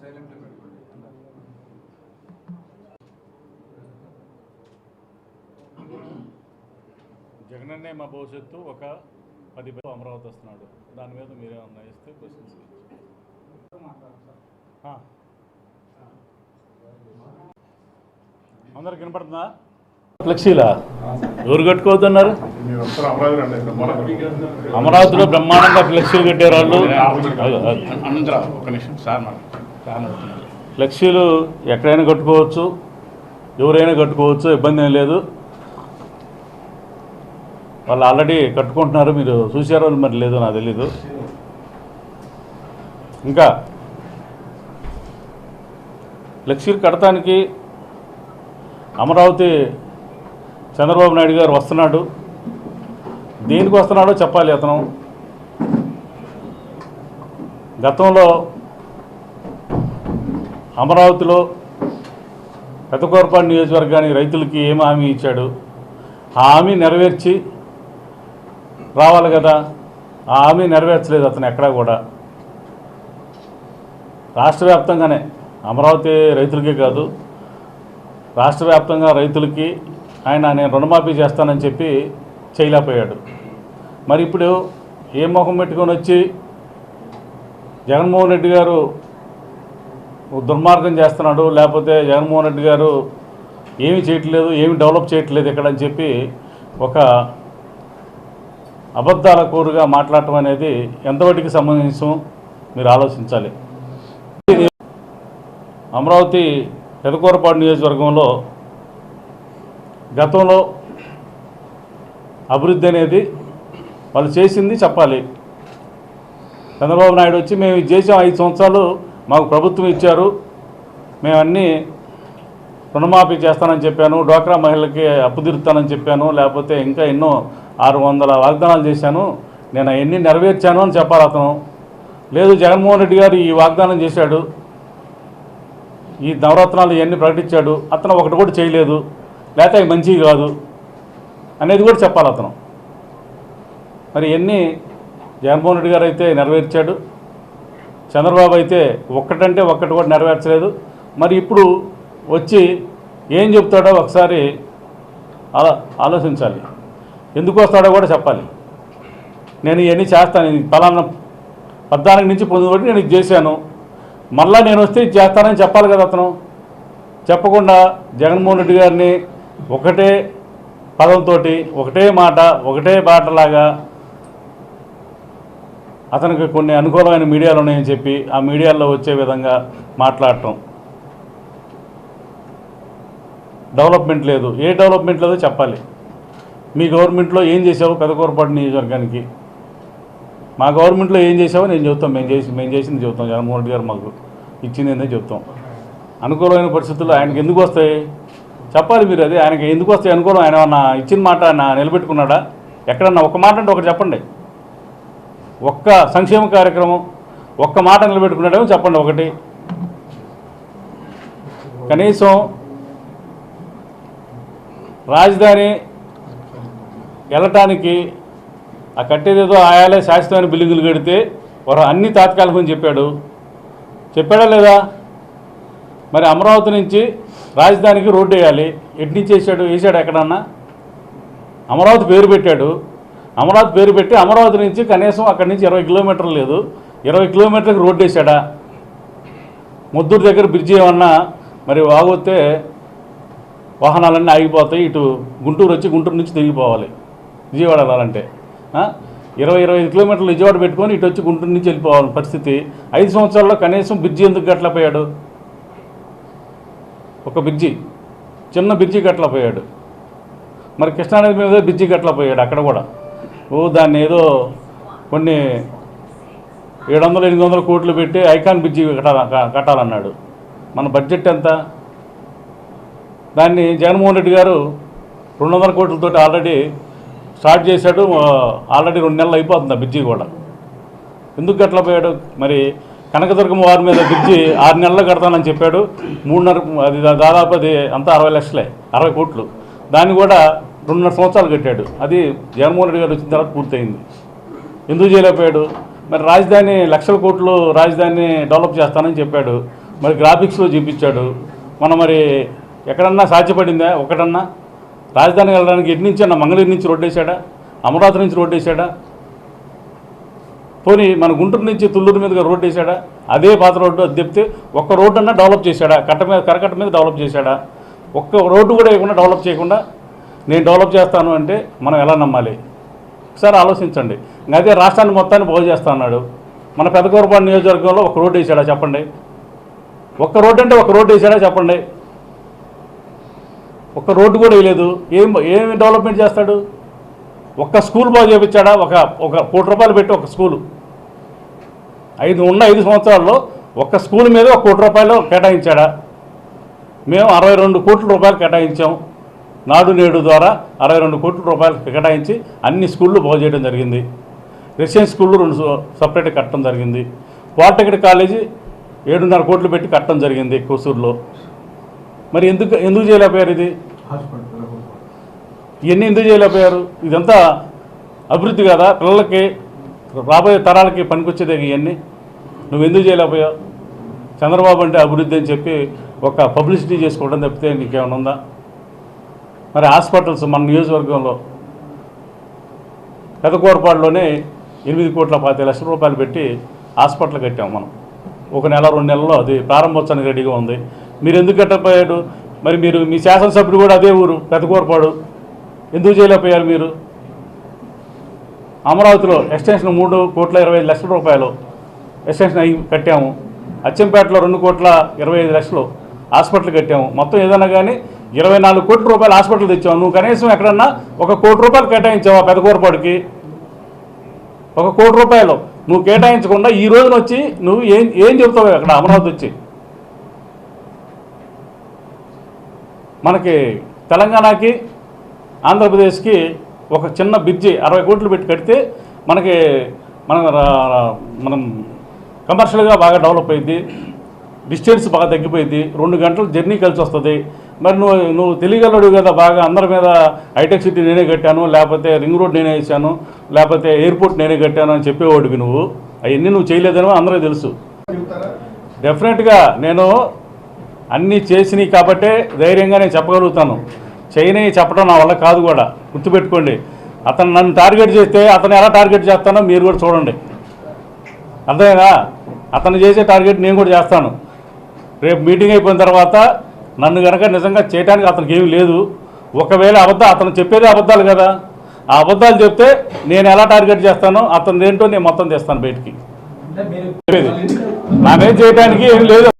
Silent పెట్టుకోండి. జగనన్నే మా భవిష్యత్తు ఒక పది పేరు అమరావతి వస్తున్నాడు. దాని మీద మీరేమన్నా ఇస్తే క్వశ్చన్స్ అందరికి వినపడుతుందా? ఫ్లెక్సీలా? ఎవరు కట్టుకోవద్దన్నారు. అమరావతిలో బ్రహ్మాండంగా ఫ్లెక్సీలు కట్టారు వాళ్ళు. ఒక నిమిషం సార్ మరి ఫ్లెక్సీలు ఎక్కడైనా కట్టుకోవచ్చు ఎవరైనా కట్టుకోవచ్చు ఇబ్బంది ఏం లేదు. వాళ్ళు ఆల్రెడీ కట్టుకుంటున్నారు మీరు చూసారో మరి లేదో నాకు తెలీదు. ఇంకా ఫ్లెక్సీలు కడటానికి అమరావతి చంద్రబాబు నాయుడు గారు వస్తున్నాడు. దేనికి వస్తున్నాడో చెప్పాలి అతను. గతంలో అమరావతిలో పెద్దకోరపాడు నియోజకవర్గానికి రైతులకి ఏం హామీ ఇచ్చాడు? ఆ హామీ నెరవేర్చి రావాలి కదా. ఆ హామీ నెరవేర్చలేదు అతను ఎక్కడా కూడా. రాష్ట్ర వ్యాప్తంగానే అమరావతి రైతులకే కాదు రాష్ట్ర వ్యాప్తంగా రైతులకి ఆయన నేను రుణమాఫీ చేస్తానని చెప్పి చేయలేకపోయాడు. మరి ఇప్పుడు ఏ మొహం పెట్టుకొని వచ్చి జగన్మోహన్ రెడ్డి గారు దుర్మార్గం చేస్తున్నాడు లేకపోతే జగన్మోహన్ రెడ్డి గారు ఏమి చేయట్లేదు ఏమి డెవలప్ చేయట్లేదు ఇక్కడ అని చెప్పి ఒక అబద్ధాల కూరుగా మాట్లాడటం అనేది ఎంతవరకు సంబంధించం మీరు ఆలోచించాలి. ఇది అమరావతి పెదకూరపాడు నియోజకవర్గంలో గతంలో అభివృద్ధి అనేది వాళ్ళు చేసింది చెప్పాలి. చంద్రబాబు నాయుడు వచ్చి మేము ఇది చేసాం ఐదు సంవత్సరాలు మాకు ప్రభుత్వం ఇచ్చారు. మేమన్నీ రుణమాఫీ చేస్తానని చెప్పాను. డ్వాక్రా మహిళలకి అప్పు తీరుతానని చెప్పాను. లేకపోతే ఇంకా ఎన్నో ఆరు వందల వాగ్దానాలు చేశాను. నేను అవన్నీ నెరవేర్చాను అని చెప్పాలి అతను. లేదు జగన్మోహన్ రెడ్డి గారు ఈ వాగ్దానం చేశాడు. ఈ నవరత్నాలు ఇవన్నీ ప్రకటించాడు. అతను ఒకటి కూడా చేయలేదు. లేకపోతే అవి మంచివి కాదు అనేది కూడా చెప్పాలి అతను. మరి ఎన్ని జగన్మోహన్ రెడ్డి గారు అయితే నెరవేర్చాడు. చంద్రబాబు అయితే ఒక్కటంటే ఒక్కటి కూడా నెరవేర్చలేదు. మరి ఇప్పుడు వచ్చి ఏం చెప్తాడో ఒకసారి అలా ఆలోచించాలి. ఎందుకు వస్తాడో కూడా చెప్పాలి. నేను ఇవన్నీ చేస్తాను. ఫలాన పలానా పద్నాలుగు నుంచి పొందిన నేను ఇది చేశాను. మళ్ళా నేను వస్తే ఇది చేస్తానని చెప్పాలి కదా అతను. చెప్పకుండా జగన్మోహన్ రెడ్డి గారిని ఒకటే పదంతో ఒకటే మాట ఒకటే బాటలాగా అతనికి కొన్ని అనుకూలమైన మీడియాలు ఉన్నాయని చెప్పి ఆ మీడియాల్లో వచ్చే విధంగా మాట్లాడటం. డెవలప్మెంట్ లేదు. ఏ డెవలప్మెంట్ లేదో చెప్పాలి. మీ గవర్నమెంట్లో ఏం చేసావు పెదకూరపాటు నియోజకవర్గానికి. మా గవర్నమెంట్లో ఏం చేసావో నేను చెబుతాం. మేము చేసి మేము చేసింది చెబుతాం. జగన్మోహన్ రెడ్డి గారు మాకు ఇచ్చింది ఏందో చెప్తాం అనుకూలమైన పరిస్థితుల్లో ఆయనకి ఎందుకు వస్తాయి? చెప్పాలి మీరు అది. ఆయనకి ఎందుకు వస్తాయి? అనుకూలం. ఆయన ఏమన్నా ఇచ్చిన మాట ఆయన నిలబెట్టుకున్నాడా? ఎక్కడన్నా ఒక మాట అంటే ఒకటి చెప్పండి. ఒక్క సంక్షేమ కార్యక్రమం ఒక్క మాట నిలబెట్టుకున్నాడేమో చెప్పండి ఒకటి. కనీసం రాజధాని వెళ్ళటానికి ఆ కట్టేదేదో ఆయాలే శాశ్వతమైన బిల్డింగులు కడితే వారు అన్ని తాత్కాలికం చెప్పాడు. చెప్పాడా లేదా? మరి అమరావతి నుంచి రాజధానికి రోడ్డు వేయాలి. ఎటు వేసాడు వేసాడు ఎక్కడన్నా? అమరావతి పేరు పెట్టాడు. అమరావతి పేరు పెట్టి అమరావతి నుంచి కనీసం అక్కడి నుంచి ఇరవై కిలోమీటర్లు లేదు. ఇరవై కిలోమీటర్లకు రోడ్డు వేసాడా ముద్దూరు దగ్గర బ్రిడ్జి ఏమన్నా? మరి వాగొస్తే వాహనాలన్నీ ఆగిపోతాయి. ఇటు గుంటూరు వచ్చి గుంటూరు నుంచి తిరిగిపోవాలి విజయవాడ వెళ్ళాలంటే. ఇరవై ఇరవై ఐదు కిలోమీటర్లు విజయవాడ పెట్టుకొని ఇటు వచ్చి గుంటూరు నుంచి వెళ్ళిపోవాలి పరిస్థితి. ఐదు సంవత్సరాల్లో కనీసం బ్రిడ్జి ఎందుకు గట్లపోయాడు ఒక బ్రిడ్జి. చిన్న బ్రిడ్జి గట్లపోయాడు మరి కృష్ణానది మీద బ్రిడ్జి గట్లపోయాడు అక్కడ కూడా. ఓ దాన్ని ఏదో కొన్ని ఏడు వందలు ఎనిమిది వందల కోట్లు పెట్టి ఐకాన్ బ్రిడ్జి కట్టాల కట్టాలన్నాడు. మన బడ్జెట్ ఎంత? దాన్ని జగన్మోహన్ రెడ్డి గారు రెండు వందల కోట్లతో ఆల్రెడీ స్టార్ట్ చేశాడు. ఆల్రెడీ రెండు నెలలు అయిపోతుంది ఆ బ్రిడ్జి కూడా. ఎందుకు గట్ల పోయాడు మరి కనకదుర్గం వారి మీద బ్రిడ్జి ఆరు నెలలు కడతానని చెప్పాడు. మూడున్నర అది దాదాపు అది అంతా అరవై లక్షలే అరవై కోట్లు. దాన్ని కూడా రెండున్నర సంవత్సరాలు కట్టాడు. అది జగన్మోహన్ రెడ్డి గారు వచ్చిన తర్వాత పూర్తయింది. ఎందుకు చేయలేకపోయాడు? మరి రాజధాని లక్షల కోట్లు రాజధానిని డెవలప్ చేస్తానని చెప్పాడు. మరి గ్రాఫిక్స్లో చూపించాడు. మనం మరి ఎక్కడన్నా సాధ్యపడిందా? ఒకటన్నా? రాజధాని వెళ్ళడానికి ఎటు నుంచి అన్న మంగళూరు నుంచి రోడ్డు వేసాడా అమరావతి నుంచి రోడ్డు వేసాడా పోనీ మన గుంటూరు నుంచి తుళ్ళూరు మీదుగా రోడ్డు వేసాడా అదే పాత రోడ్డు అది చెప్తే ఒక్క రోడ్డు అన్నా డెవలప్ చేశాడా? కట్ట మీద కరకట్ట మీద డెవలప్ చేశాడా? ఒక్క రోడ్డు కూడా వేయకుండా డెవలప్ చేయకుండా నేను డెవలప్ చేస్తాను అంటే మనం ఎలా నమ్మాలి? ఒకసారి ఆలోచించండి. అదే రాష్ట్రాన్ని మొత్తాన్ని బాగు చేస్తా అన్నాడు. మన పెదకూరపాడు నియోజకవర్గంలో ఒక రోడ్డు వేసాడా చెప్పండి? ఒక్క రోడ్డు అంటే ఒక రోడ్డు వేసాడా చెప్పండి? ఒక్క రోడ్డు కూడా వేయలేదు. ఏం ఏమి డెవలప్మెంట్ చేస్తాడు? ఒక్క స్కూల్ బాగు చేయించాడా ఒక ఒక కోటి రూపాయలు పెట్టి ఒక స్కూలు. ఐదు ఉన్న ఐదు సంవత్సరాల్లో ఒక్క స్కూల్ మీద ఒక కోటి రూపాయలు కేటాయించాడా? మేము అరవై రెండు కోట్ల రూపాయలు కేటాయించాం. నాడు నేడు ద్వారా అరవై రెండు కోట్ల రూపాయలు కేటాయించి అన్ని స్కూళ్ళు బాగు చేయడం జరిగింది. రెసిడెన్స్ స్కూళ్ళు రెండు సపరేట్ కట్టడం జరిగింది. పాలిటెక్నిక్ కాలేజీ ఏడున్నర కోట్లు పెట్టి కట్టడం జరిగింది కోసూరులో. మరి ఎందుకు ఎందుకు చేయలేకపోయారు ఇది? ఇవన్నీ ఎందుకు చేయలేకపోయారు? ఇదంతా అభివృద్ధి కదా? పిల్లలకి రాబోయే తరాలకి పనికొచ్చేదే ఇవన్నీ. నువ్వు ఎందుకు చేయలేకపోయావు? చంద్రబాబు అంటే అభివృద్ధి అని చెప్పి ఒక పబ్లిసిటీ చేసుకోవడం తప్పితే నీకేమైనా ఉందా? మరి హాస్పిటల్స్ మన నియోజకవర్గంలో పెదకూరపాడులోనే ఎనిమిది కోట్ల పాతి లక్షల రూపాయలు పెట్టి హాస్పిటల్ కట్టాం మనం. ఒక నెల రెండు నెలల్లో అది ప్రారంభోత్సవానికి రెడీగా ఉంది. మీరు ఎందుకు కట్టకపోయాడు మరి మీరు మీ శాసనసభ్యుడు కూడా అదే ఊరు పెదకూరపాడు ఎందుకు చేయలేకపోయారు మీరు? అమరావతిలో ఎక్స్టెన్షన్ మూడు కోట్ల ఇరవై ఐదు లక్షల రూపాయలు ఎక్స్టెన్షన్ అయ్యి కట్టాము. అచ్చంపేటలో రెండు కోట్ల ఇరవై ఐదు లక్షలు హాస్పిటల్ కట్టాము. మొత్తం ఏదైనా కానీ ఇరవై నాలుగు కోట్ల రూపాయలు హాస్పిటల్ తెచ్చావు. నువ్వు కనీసం ఎక్కడన్నా ఒక కోటి రూపాయలు కేటాయించావు పెద్ద పెదకూరపాడుకి ఒక కోటి రూపాయలు నువ్వు కేటాయించకుండా ఈ రోజున వచ్చి నువ్వు ఏం ఏం చెబుతావు అక్కడ అమరావతి వచ్చి? మనకి తెలంగాణకి ఆంధ్రప్రదేశ్కి ఒక చిన్న బ్రిడ్జి అరవై కోట్లు పెట్టి కడితే మనకి మన మనం కమర్షియల్గా బాగా డెవలప్ అయింది. డిస్టెన్స్ బాగా తగ్గిపోయింది. రెండు గంటలు జర్నీ కలిసి వస్తుంది. మరి నువ్వు నువ్వు తెలియగలడు కదా బాగా అందరి మీద హైటెక్ సిటీ నేనే కట్టాను లేకపోతే రింగ్ రోడ్ నేనే వేసాను లేకపోతే ఎయిర్పోర్ట్ నేనే కట్టాను అని చెప్పేవాడివి నువ్వు. అవన్నీ నువ్వు చేయలేదని అందరూ తెలుసు. డెఫినెట్గా నేను అన్నీ చేసినాయి కాబట్టే ధైర్యంగా నేను చెప్పగలుగుతాను. చేయని చెప్పడం నా వల్ల కాదు కూడా. గుర్తుపెట్టుకోండి. అతను నన్ను టార్గెట్ చేస్తే అతను ఎలా టార్గెట్ చేస్తానో మీరు కూడా చూడండి. అర్థమేనా అతను చేసే టార్గెట్ నేను కూడా చేస్తాను. రేపు మీటింగ్ అయిపోయిన తర్వాత నన్ను కనుక నిజంగా చేయడానికి అతనికి ఏమీ లేదు. ఒకవేళ అబద్ధం అతను చెప్పేదే అబద్ధాలు కదా. ఆ అబద్ధాలు చెప్తే నేను ఎలా టార్గెట్ చేస్తానో అతను ఏంటో నేను మొత్తం తెస్తాను బయటికి. నాకేం చేయడానికి ఏం లేదు.